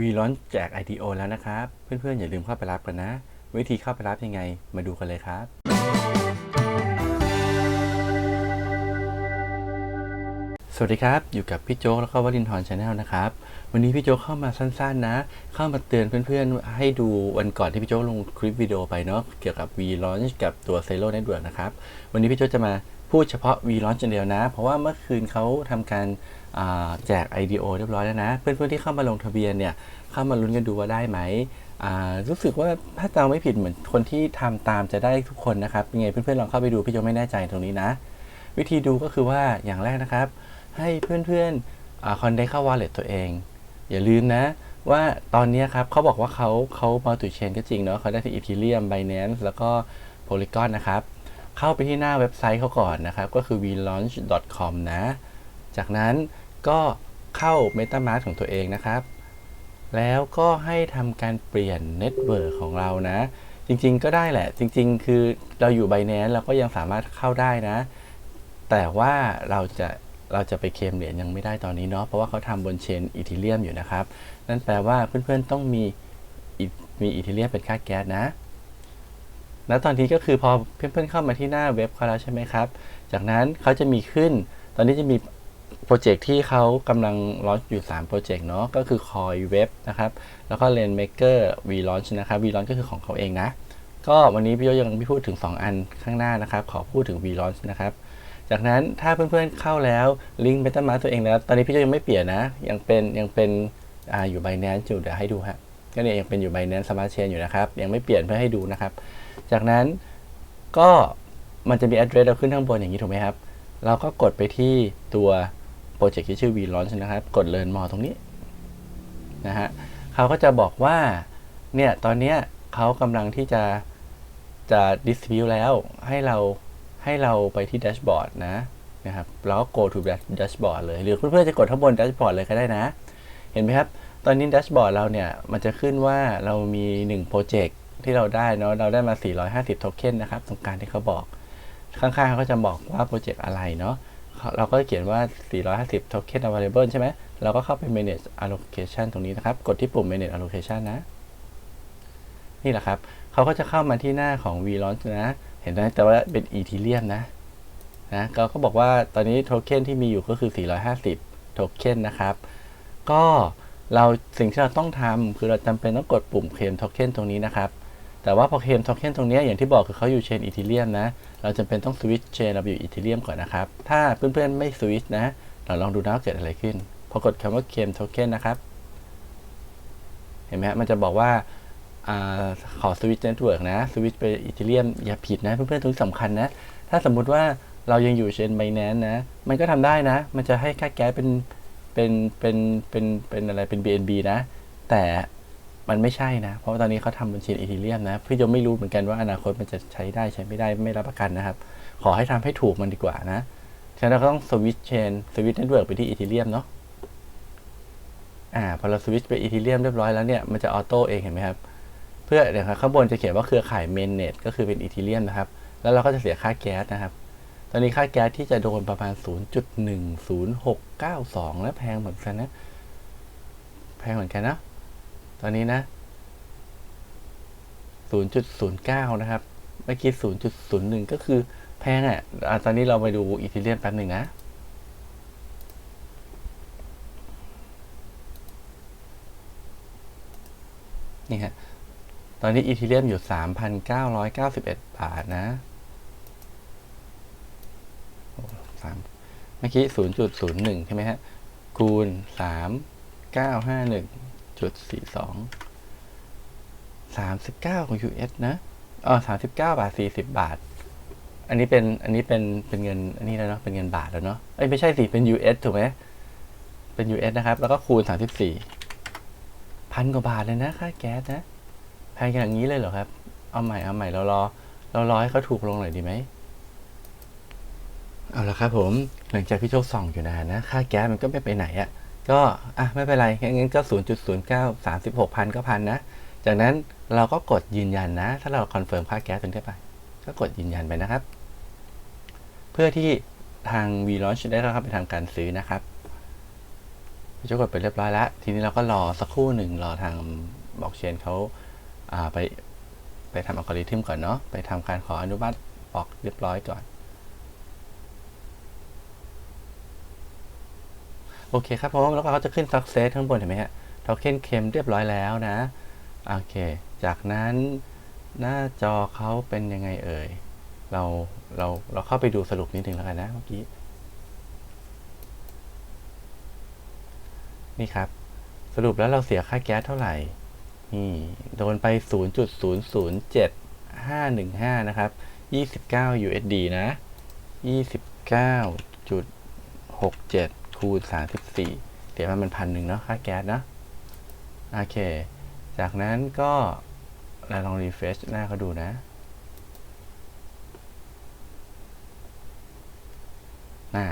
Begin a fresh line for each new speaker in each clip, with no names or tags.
วีลอนแจก IDO แล้วนะครับ เพื่อนๆ อย่าลืมเข้าไปรับกันนะ วิธีเข้าไปรับยังไง มาดูกันเลยครับ สวัสดีครับ อยู่กับพี่โจ๊กแล้วก็วลินทร์ชาแนลนะครับ วันนี้พี่โจ๊กเข้ามาสั้นๆนะ เข้ามาเตือนเพื่อนๆ ให้ดูวันก่อนที่พี่โจ๊กลงคลิปวิดีโอไปเนาะเกี่ยวกับ V Launch กับตัว z e l o Network นะครับ วันนี้พี่โจ๊กจะมา พูดเฉพาะ V Launch อย่างเดียวนะ เพราะว่าเมื่อคืนเขาทำการแจก IDO เรียบร้อยแล้วนะ เพื่อนๆที่เข้ามาลงทะเบียนเนี่ยเข้ามาลุ้นกันดูว่าได้ไหมรู้สึกว่าถ้าจำไม่ผิดเหมือนคนที่ทำตามจะได้ทุกคนนะครับยังไงเพื่อนๆลองเข้าไปดูพี่โจไม่แน่ใจตรงนี้นะ วิธีดูก็คือว่าอย่างแรกนะครับ ให้เพื่อนๆคอนเนคเข้า wallet ตัวเอง อย่าลืมนะ ว่าตอนนี้ครับเขาบอกว่าเขาเขามัลติเชนก็จริงเนาะเขาได้ที่ Ethereum Binance แล้วก็ Polygon นะครับ เข้าไปที่หน้าเว็บไซต์เขาก่อนนะครับ ก็คือ vlaunch.com นะ จากนั้นก็เข้า MetaMask ของตัวเองนะครับ แล้วก็ให้ทำการเปลี่ยนเน็ตเวิร์กของเรานะ จริงๆก็ได้แหละ จริงๆ คือเราอยู่ Binance เราก็ยังสามารถเข้าได้นะ แต่ว่าเราจะเราจะไปเคลมเหรียญยังไม่ได้ตอนนี้เนาะ เพราะว่าเขาทำบนเชนอีเทเรียมอยู่นะครับ นั่นแปลว่าเพื่อนๆต้องมีมีอีเทเรียมเป็นค่าแก๊สนะ แล้วตอนนี้ก็คือพอเพื่อนๆเข้ามาที่หน้าเว็บเขาแล้วใช่ไหมครับ จากนั้นเขาจะมีขึ้น ตอนนี้จะมีโปรเจกต์ที่เขากำลังลอนอยู่ 3 โปรเจกต์เนาะก็คือ Coin Web นะครับ แล้วก็ Lane Maker V Launch นะครับ V Launch ก็คือของเขาเองนะ ก็วันนี้พี่โยยังไม่พูดถึง 2 อันข้างหน้านะครับ ขอพูดถึง V Launch นะครับ จากนั้นถ้าเพื่อนๆเข้าแล้วลิงก์เ e ต a มาตัวเองแล้ว ตอนนี้พี่โจยังไม่เปลี่ยนนะ ยังเป็นยังเป็นออยู่ Binance อยู่เดี๋ยวให้ดูฮะก็เนี่ยยังเป็นอยู่ Binance Smart Chain อยู่นะครับ ยังไม่เปลี่ยนเพื่อให้ดูนะครับ จากนั้นก็มันจะมี address เราขึ้นข้างบนอย่างนี้ถูกไหมครับ เราก็กดไปที่ตัวโปรเจกต์ที่ชื่อ V Launch นะครับ กด Learn More ตรงนี้นะฮะเขาก็จะบอกว่าเนี่ยตอนเนี้ยเขากำลังที่จะจะ distribute แล้วให้เราให้เราไปที่แดชบอร์ดนะนะครับแล้วก็ go to dashboard เลย หรือเพื่อนๆจะกดข้างบนแดชบอร์ดเลยก็ได้นะ เห็นไหมครับ ตอนนี้แดชบอร์ดเราเนี่ย มันจะขึ้นว่าเรามี1โปรเจกต์ ที่เราได้เนาะเราได้มา 450 โทเค็นนะครับ ตรงกลางที่เขาบอก ข้างๆเขาก็จะบอกว่าโปรเจกต์อะไรเนาะเราก็เขียนว่า 450โทเค็น available ใช่ไหม เราก็เข้าไป manage allocation ตรงนี้นะครับ กดที่ปุ่ม manage allocation นะ นี่แหละครับ เขาก็จะเข้ามาที่หน้าของ V Launch นะ เห็นไหมแต่ว่าเป็นอีทีเรียมนะ นะเขาก็บอกว่าตอนนี้โทเค็นที่มีอยู่ก็คือ 450 โทเค็นนะครับ ก็เราสิ่งที่เราต้องทำคือเราจำเป็นต้องกดปุ่มเคลมโทเค็นตรงนี้นะครับ แต่ว่าพอเคมโทเค็นตรงนี้อย่างที่บอกคือเขาอยู่เชนอีทีเรียมนะ เราจำเป็นต้องสวิตช์เชนเราอยู่อีทีเรียมก่อนนะครับ ถ้าเพื่อนๆไม่สวิตช์นะ เราลองดูนะว่าเกิดอะไรขึ้น พอกดคำว่าเคมโทเค็นนะครับ เห็นไหมฮะ มันจะบอกว่าอขอสวิตช์เน็ตเวิร์กนะ สวิตช์ไปอีเทเรียมอย่าผิดนะ เพื่อนๆตรงนี้สำคัญนะ ถ้าสมมุติว่าเรายังอยู่เชนไบแนนนะ มันก็ทำได้นะ มันจะให้ค่าแก๊สเป็น เป็น เป็น เป็น เป็นอะไร เป็น BNB นะ แต่ มันไม่ใช่นะ เพราะว่าตอนนี้เขาทำบนเชนอีเทเรียมนะ พี่ยังไม่รู้เหมือนกันว่าอนาคตมันจะใช้ได้ใช้ไม่ได้ไม่รับประกันนะครับ ขอให้ทำให้ถูกมันดีกว่านะ ฉะนั้นเราก็ต้องสวิตช์เชนสวิตช์เน็ตเวิร์กไปที่อีเทเรียมเนาะ อ่า พอเราสวิตช์ไปอีเทเรียมเรียบร้อยแล้วเนี่ย มันจะออโต้เองเห็นไหมครับ เพื่อเดี๋ยวครับข้างบนจะเขียนว่าเครือข่ายเมนเน็ตก็คือเป็นอีทีเรียมนะครับ แล้วเราก็จะเสียค่าแก๊สนะครับ ตอนนี้ค่าแก๊สที่จะโดนประมาณ 0.10692แล้วแพงเหมือนกันนะ แพงเหมือนกันนะ อนนี้นะ 0.09 นะครับ เมื่อกี้ 0.01 ก็คือแพงอะอะตอนนี้เราไปดูอีทีเรียมแป๊บหนึ่งนะนี่ฮะตอนนี้อีทีเรียมอยู่ 3,991 บาทนะโอ้สามเมื่อกี้ 0.01 ใช่ไหมฮะ คูณ 3,951.42 39ของ US นะอ๋อ39บเก้าบาท40บบาท อันนี้เป็นอันนี้เป็นเป็นเงินอันนี้แล้วเนาะเป็นเงินบาทแล้วเนาะเอ้ยไม่ใช่สิเป็น US ถูกไหมเป็น US นะครับ แล้วก็คูณ34พันกว่าบาทเลยนะค่าแก๊สนะแพงอย่างนี้เลยเหรอครับ เอาใหม่เอาใหม่เรารอเรารอให้เขาถูกลงหน่อยดีไหมเอาละครับผมหลังจากพี่โชคส่องอยู่นานนะ ค่าแก๊สมันก็ไม่ไปไหนอะ่ะ ก็อะไม่เป็นไรงั้นก็ 0.09 36พันก็พันนะ จากนั้นเราก็กดยืนยันนะ ถ้าเราคอนเฟิร์มค่าแก๊สตรงนี้ไป ก็กดยืนยันไปนะครับ เพื่อที่ทาง V Launch ได้รับไปทำการซื้อนะครับพี่โจกดไปเรียบร้อยแล้ว ทีนี้เราก็รอสักครู่หนึ่งรอทางบล็อกเชนเขาาไปไปทำอัลกอริทึมก่อนเนาะ ไปทำการขออนุมัติออกเรียบร้อยก่อน โอเคครับผมแล้วก็เขาจะขึ้น success ข้างบนเห็นไหมฮะโทเค็นเค็มเรียบร้อยแล้วนะ โอเค จากนั้นหน้าจอเขาเป็นยังไงเอ่ย เราเราเราเข้าไปดูสรุปนิดนึงแล้วกันนะเมื่อกี้ นี่ครับ สรุปแล้วเราเสียค่าแก๊สเท่าไหร่ นี่ โดนไป 0.007515 นะครับ 29 USD นะ 29.67 คูณ 34 เดี๋ยวมันพันหนึ่งเนาะค่าแก๊สนะ โอเค จากนั้นก็เราลองรีเฟรชหน้าเขาดูนะน่า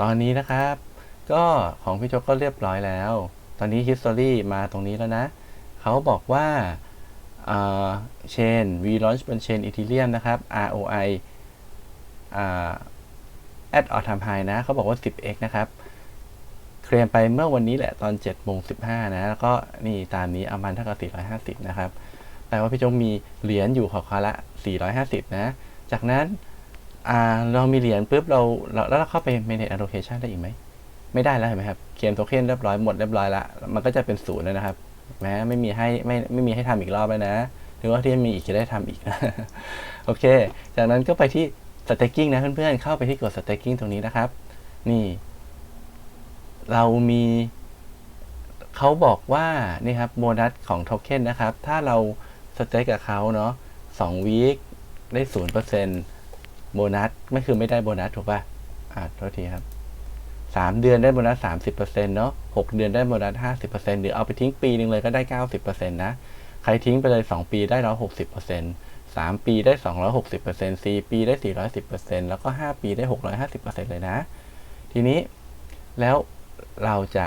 ตอนนี้นะครับ ก็ของพี่โจกก็เรียบร้อยแล้ว ตอนนี้ History มาตรงนี้แล้วนะ เขาบอกว่าเชน V launch เป็นเชน Ethereum นะครับ ROI อ่า at all time high นะ เขาบอกว่า 10x นะครับ เคลมไปเมื่อวันนี้แหละตอน7โมง15นะ แล้วก็นี่ตามนี้เอามันเท่ากับ 450 นะครับ แปลว่าพี่โจงมีเหรียญอยู่ของเขาละ 450 นะ จากนั้นเรามีเหรียญปุ๊บเราเราแล้วเราเข้าไป manage allocation ได้อีกไหม ไม่ได้แล้วเห็นไหมครับ เคลมโทเค็นเรียบร้อยหมดเรียบร้อยละ มันก็จะเป็นศูนย์แล้วนะครับ แม้ไม่มีให้ไม่ไม่มีให้ทำอีกรอบแล้วนะหรือว่าที่มีอีกจะได้ทำอีกนะ โอเค จากนั้นก็ไปที่ staking นะเพื่อนๆ เข้าไปที่กด staking ตรงนี้นะครับ นี่ เรามีเขาบอกว่านี่ครับโบนัสของโทเค็นนะครับ ถ้าเราสเต็กกับเขาเนาะสองวีคได้ศูนย์เปอร์เซ็นต์โบนัสไม่คือไม่ได้โบนัสถูกป่ะอ่าโทษทีครับสามเดือนได้โบนัสสามสิบเปอร์เซ็นต์เนาะหกเดือนได้โบนัสห้าสิบเปอร์เซ็นต์หรือเอาไปทิ้งปีหนึ่งเลยก็ได้เก้าสิบเปอร์เซ็นต์นะ ใครทิ้งไปเลยสองปีได้ร้อยหกสิบเปอร์เซ็นต์สามปีได้สองร้อยหกสิบเปอร์เซ็นต์สี่ปีได้สี่ร้อยสิบเปอร์เซ็นต์แล้วก็ห้าปีได้หกร้อยห้าสิบเปอร์เซ็นต์เลยนะ ทีนี้แล้ว เราจะ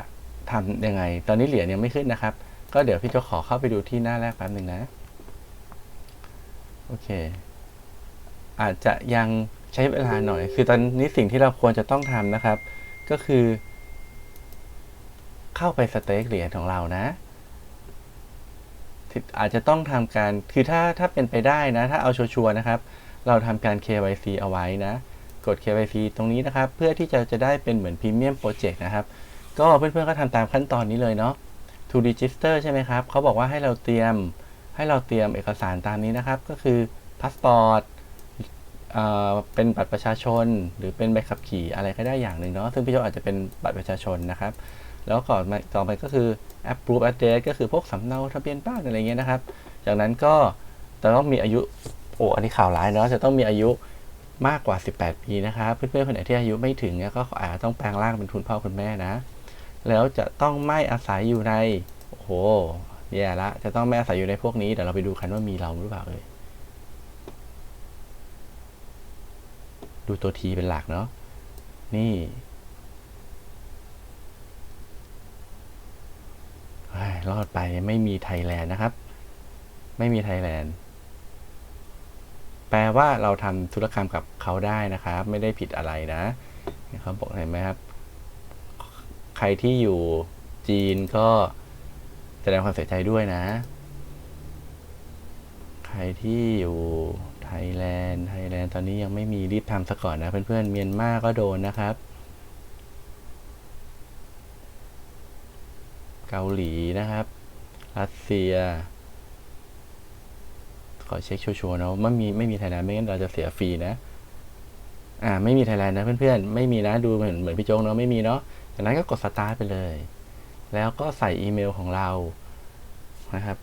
ทำยังไง ตอนนี้เหรียญยังไม่ขึ้นนะครับ ก็เดี๋ยวพี่จะขอเข้าไปดูที่หน้าแรกแป๊บหนึ่งนะ โอเค อาจจะยังใช้เวลาหน่อย คือตอนนี้สิ่งที่เราควรจะต้องทำนะครับ ก็คือ เข้าไปสเต็กเหรียญของเรานะอาจจะต้องทำการ คือถ้าถ้าเป็นไปได้นะ ถ้าเอาชัวร์นะครับ เราทำการ KYC เอาไว้นะ กด KYC ตรงนี้นะครับ เพื่อที่จะจะได้เป็นเหมือน Premium Project นะครับ ก็เพื่อนๆก็ทำตามขั้นตอนนี้เลยเนาะ to register ใช่ไหมครับเขาบอกว่าให้เราเตรียมให้เราเตรียมเอกสารตามนี้นะครับ ก็คือพาสปอร์ตเป็นบัตรประชาชน หรือเป็นใบขับขี่อะไรก็ได้อย่างหนึ่งเนาะซึ่งพี่โจอาจจะเป็นบัตรประชาชนนะครับ แล้วก่อนมาต่อไปก็คือ approve address ก็คือพวกสำเนาทะเบียนบ้านอะไรเงี้ยนะครับ จากนั้นก็จะต้องมีอายุโอ้อันนี้ข่าวร้ายเนาะจะต้องมีอายุมากกว่า 18 ปีนะครับ เพื่อนๆคนไหนที่อายุไม่ถึงเนี่ยก็อาจจะต้องแปลงร่างเป็นทุนพ่อคุณแม่นะ แล้วจะต้องไม่อาศัยอยู่ใน โอ้โหแย่ละจะต้องไม่อาศัยอยู่ในพวกนี้เดี๋ยวเราไปดูกันว่ามีเราหรือเปล่าเลยดูตัวทีเป็นหลักเนาะนี่รอดไปไม่มีไทยแลนด์นะครับ ไม่มีไทยแลนด์ แปลว่าเราทำธุรกรรมกับเขาได้นะครับ ไม่ได้ผิดอะไรนะเขาบอกเห็นไหมครับ ใครที่อยู่จีนก็แสดงความเสียใจด้วยนะ ใครที่อยู่ไทยแลนด์ ไทยแลนด์ตอนนี้ยังไม่มีรีบทำซะก่อนนะ เพื่อนๆ เมียนมาก็โดนนะครับ เกาหลีนะครับ รัสเซีย ขอเช็คชัวร์ๆนะไม่มีไม่มีไทยแลนด์ไม่งั้นเราจะเสียฟรีนะ อ่า ไม่มีไทยแลนด์นะเพื่อนๆ ไม่มีนะ ดูเหมือนเหมือนพี่โจ๊กเนาะไม่มีเนาะ จากนั้นก็กดสตาร์ทไปเลย แล้วก็ใส่อีเมลของเรานะครับ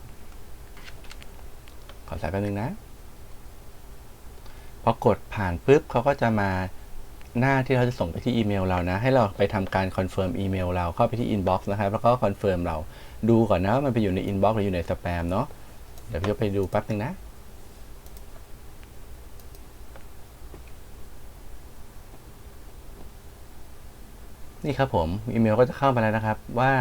ขอใส่แป๊บนึงนะ พอกดผ่านปุ๊บเขาก็จะมาหน้าที่เราจะส่งไปที่อีเมลเรานะ ให้เราไปทำการคอนเฟิร์มอีเมลเราเข้าไปที่อินบ็อกซ์นะครับ แล้วก็คอนเฟิร์มเราดูก่อนนะว่ามันไปอยู่ในอินบ็อกซ์หรืออยู่ในสแปมเนาะ เดี๋ยวพี่จะไปดูแป๊บนึงนะ นี่ครับผมอีเมลก็จะเข้ามาแล้วนะครับว่า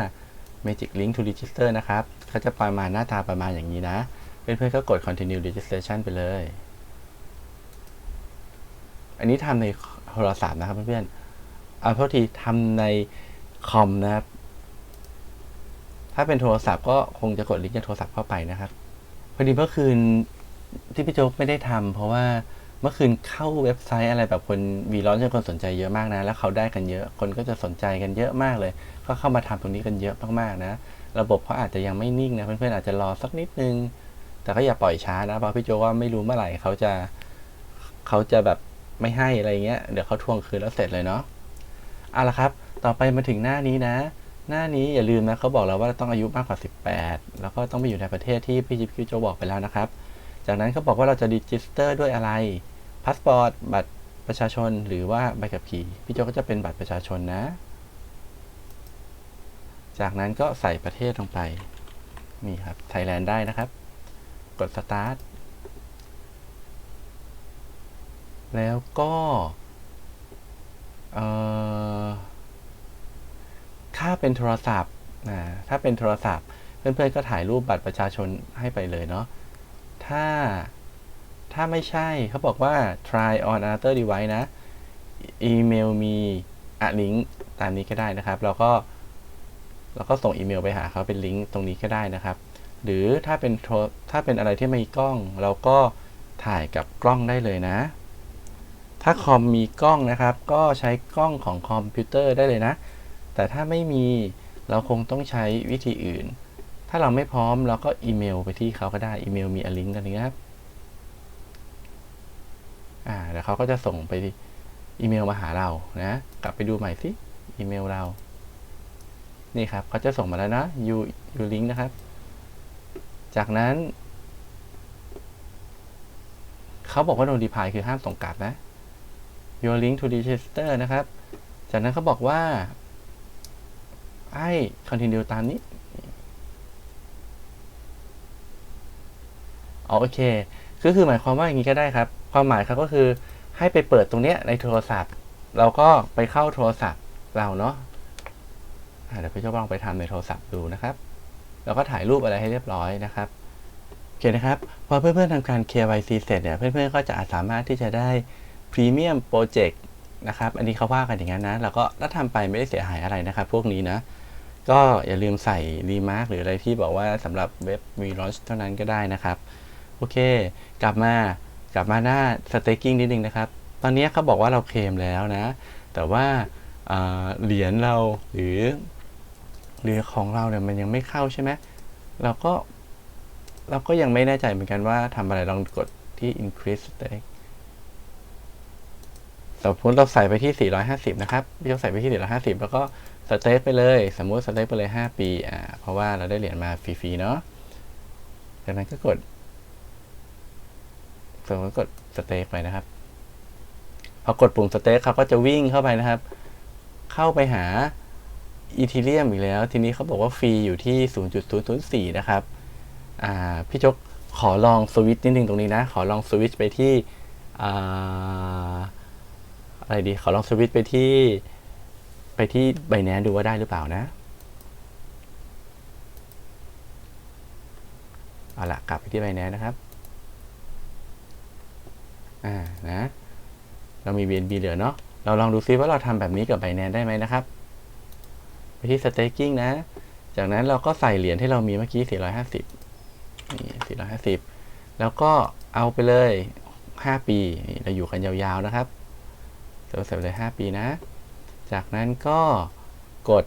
Magic Link to Register นะครับเขาจะประมาณหน้าตาประมาณอย่างนี้นะ เพื่อนๆก็กด Continue Registration ไปเลย อันนี้ทำในโทรศัพท์นะครับเพื่อนๆเอาโทษทีทำในคอมนะครับ ถ้าเป็นโทรศัพท์ก็คงจะกดลิงก์จากโทรศัพท์เข้าไปนะครับ พอดีเมื่อคืนที่พี่โจ๊กไม่ได้ทำเพราะว่า เมื่อคืนเข้าเว็บไซต์อะไรแบบคนวีร้อนจนคนสนใจเยอะมากนะ แล้วเขาได้กันเยอะคนก็จะสนใจกันเยอะมากเลย ก็เข้ามาทำตรงนี้กันเยอะมากๆนะ ระบบเขาอาจจะยังไม่นิ่งนะเพื่อนๆอาจจะรอสักนิดนึง แต่ก็อย่าปล่อยช้านะเพราะพี่โจว่าไม่รู้เมื่อไหร่เขาจะเขาจะแบบไม่ให้อะไรเงี้ยเดี๋ยวเขาทวงคืนแล้วเสร็จเลยเนาะเอาละครับ ต่อไปมาถึงหน้านี้นะ หน้านี้อย่าลืมนะเขาบอกเราว่าต้องอายุมากกว่า 18 แล้วก็ต้องไปอยู่ในประเทศที่พี่จิ๊บพี่โจบอกไปแล้วนะครับ จากนั้นเขาบอกว่าเราจะดิจิสเตอร์ด้วยอะไร พาสปอร์ตบัตรประชาชนหรือว่าใบขับขี่พี่โจก็จะเป็นบัตรประชาชนนะ จากนั้นก็ใส่ประเทศลงไปนี่ครับไทยแลนด์ได้นะครับ กด start แล้วก็เอ่อถ้าเป็นโทรศัพท์นะถ้าเป็นโทรศัพท์ เพื่อนๆก็ถ่ายรูปบัตรประชาชนให้ไปเลยเนาะถ้า ถ้าไม่ใช่เขาบอกว่า try on another device นะ email me a link ตามนี้ก็ได้นะครับแล้วก็แล้วก็ส่งอีเมลไปหาเขาเป็นลิงก์ตรงนี้ก็ได้นะครับ หรือถ้าเป็นถ้าเป็นอะไรที่ไม่มีกล้อง เราก็ถ่ายกับกล้องได้เลยนะ ถ้าคอมมีกล้องนะครับ ก็ใช้กล้องของคอมพิวเตอร์ได้เลยนะ แต่ถ้าไม่มีเราคงต้องใช้วิธีอื่น ถ้าเราไม่พร้อมเราก็อีเมลไปที่เขาก็ได้อีเมลมีอลิงก์กันนี้ครับ อ่าเดี๋ยวเขาก็จะส่งไปอีเมลมาหาเรานะ กลับไปดูใหม่สิอีเมลเรา นี่ครับเขาจะส่งมาแล้วนะ u u link นะครับ จากนั้นเขาบอกว่า notify คือห้ามส่งกลับนะ your link to register นะครับ จากนั้นเขาบอกว่าให้ continue ตามนี้อ๋อโอเค ก็คือหมายความว่าอย่างนี้ก็ได้ครับ ความหมายเขาก็คือให้ไปเปิดตรงเนี้ยในโทรศัพท์ เราก็ไปเข้าโทรศัพท์เราเนาะเดี๋ยวพี่เจ้าลองไปทำในโทรศัพท์ดูนะครับ แล้วก็ถ่ายรูปอะไรให้เรียบร้อยนะครับโอเคนะครับ พอเพื่อนๆทำการ KYC เสร็จเนี่ย เพื่อนๆก็จะสามารถที่จะได้ Premium Project นะครับ อันนี้เขาว่ากันอย่างนั้นนะ แล้วก็ถ้าทำไปไม่ได้เสียหายอะไรนะครับ พวกนี้นะ ก็อย่าลืมใส่รีมาร์กหรืออะไรที่บอกว่าสำหรับเว็บ v l a u n c h เท่านั้นก็ได้นะครับ โอเค กลับมา กลับมาหน้า staking นิดนึงนะครับ ตอนนี้เขาบอกว่าเราเคลมแล้วนะ แต่ว่าเหรียญเราหรือหรือของเราเนี่ยมันยังไม่เข้าใช่ไหมเราก็เราก็ยังไม่แน่ใจเหมือนกันว่าทำอะไรลองกดที่ increase stake สมมติเราใส่ไปที่ 450 นะครับพี่ยกใส่ไปที่ 450 แล้วก็สเต็กไปเลย สมมุติสเต็กไปเลย 5 ปี อ่า เพราะว่าเราได้เหรียญมาฟรีๆ เนาะจากนั้นก็กด สมมติกดสเต็กไปนะครับ พอกดปุ่มสเต็กเขาก็จะวิ่งเข้าไปนะครับ เข้าไปหาอีทีเรียมอีกแล้ว ทีนี้เขาบอกว่าฟรีอยู่ที่ 0.004 นะครับ อ่า พี่จกขอลองสวิตช์นิดนึงตรงนี้นะ ขอลองสวิตช์ไปที่ อ่า อะไรดี ขอลองสวิตช์ไปที่ ไปที่ไบแนนดูว่าได้หรือเปล่านะ เอาละกลับไปที่ไบแนนนะครับ อ่านะเรามี BNB เหลือเนาะเราลองดูซิว่าเราทำแบบนี้กับไบแนนได้ไหมนะครับ ไปที่ staking นะ จากนั้นเราก็ใส่เหรียญที่เรามีเมื่อกี้ 450 นี่ 450 แล้วก็เอาไปเลย 5 ปีนี่เราอยู่กันยาวๆนะครับเราใส่ไปเลย 5 ปีนะ จากนั้นก็กด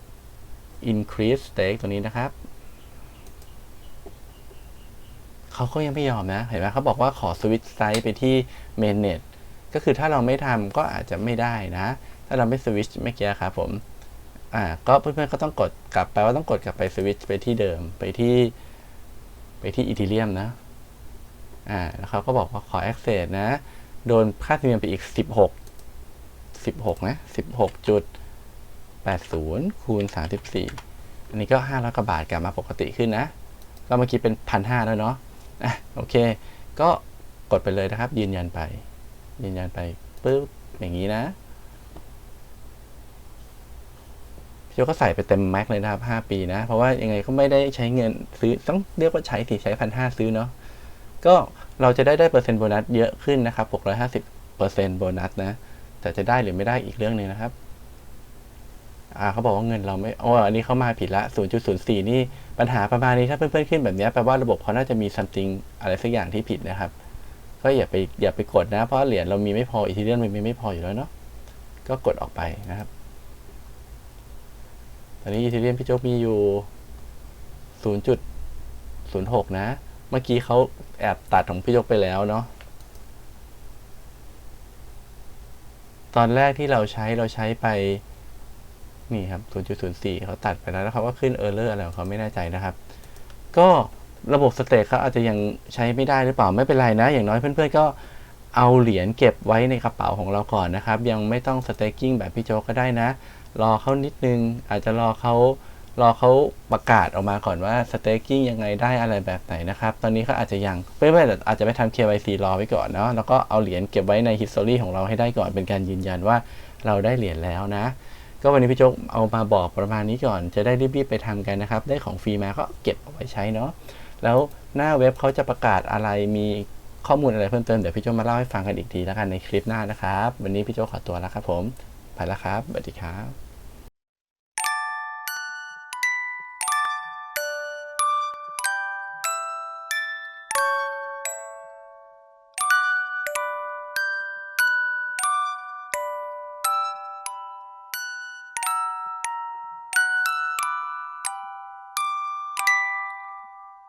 increase stake ตัวนี้นะครับ เขาก็ยังไม่ยอมนะ เห็นไหมเขาบอกว่าขอ switch site ไปที่ mainnet ก็คือถ้าเราไม่ทำก็อาจจะไม่ได้นะ ถ้าเราไม่ switch เมื่อกี้ครับผมอ่าก็เพื่อนๆก็ต้องกดกลับไปว่าต้องกดกลับไป switch ไปที่เดิมไปที่ไปที่ Ethereum นะอ่าแล้วเขาก็บอกว่าขอ access นะ โดนค่าธรรมเนียมไปอีก 16 16 นะ 16จุด80 คูณ 34 อันนี้ก็ 500กว่าบาทกลับมาปกติขึ้นนะ ก็เมื่อกี้เป็น 1,500 แล้วเนาะ อะโอเค ก็กดไปเลยนะครับ ยืนยันไป ยืนยันไปปึ๊บอย่างนี้นะพี่โยก็ใส่ไปเต็มแม็กเลยนะครับ 5 ปีนะ เพราะว่ายังไงก็ไม่ได้ใช้เงินซื้อต้องเรียกว่าใช้สิใช้พันห้าซื้อเนาะ ก็เราจะได้ได้เปอร์เซ็นต์โบนัสเยอะขึ้นนะครับ650เปอร์เซ็นต์โบนัสนะ แต่จะได้หรือไม่ได้อีกเรื่องหนึ่งนะครับ อ่าเขาบอกว่าเงินเราไม่อ๋ออันนี้เข้ามาผิดละ0.04นี่ ปัญหาประมาณนี้ถ้าเพื่อนๆขึ้นแบบนี้แปลว่าระบบเขาน่าจะมี something อะไรสักอย่างที่ผิดนะครับ ก็อย่าไปอย่าไปกดนะ เพราะเหรียญเรามีไม่พออีเทเรียมมันมีไม่พออยู่แล้วเนาะก็กดออกไปนะครับ ตอนนี้อีเทเรียมพี่โจ๊กมีอยู่ 0.06 นะ เมื่อกี้เขาแอบตัดของพี่โจ๊กไปแล้วเนาะตอนแรกที่เราใช้เราใช้ไป นี่ครับ 0.04 เขาตัดไปแล้วแล้วเขาก็ขึ้นเออร์เลอร์อะไรของเขาไม่แน่ใจนะครับ ก็ระบบสเตทเขาอาจจะยังใช้ไม่ได้หรือเปล่าไม่เป็นไรนะ อย่างน้อยเพื่อนๆก็เอาเหรียญเก็บไว้ในกระเป๋าของเราก่อนนะครับ ยังไม่ต้องสเต็กกิ้งแบบพี่โจกก็ได้นะ รอเขานิดนึง อาจจะรอเขารอเขาประกาศออกมาก่อนว่าสเต็กกิ้งยังไงได้อะไรแบบไหนนะครับ ตอนนี้เขาอาจจะยังเพื่อนๆอาจจะไปทำ KYC รอไว้ก่อนเนาะแล้วก็เอาเหรียญเก็บไว้ใน history ของเราให้ได้ก่อนเป็นการยืนยันว่าเราได้เหรียญแล้วนะ ก็วันนี้พี่โจ๊กเอามาบอกประมาณนี้ก่อน จะได้รีบๆไปทำกันนะครับ ได้ของฟรีมาก็เก็บเอาไว้ใช้เนาะ แล้วหน้าเว็บเขาจะประกาศอะไร มีข้อมูลอะไรเพิ่มเติม เดี๋ยวพี่โจ๊กมาเล่าให้ฟังกันอีกทีแล้วกันในคลิปหน้านะครับ วันนี้พี่โจ๊กขอตัวแล้วครับผม ไปแล้วครับ สวัสดีครับ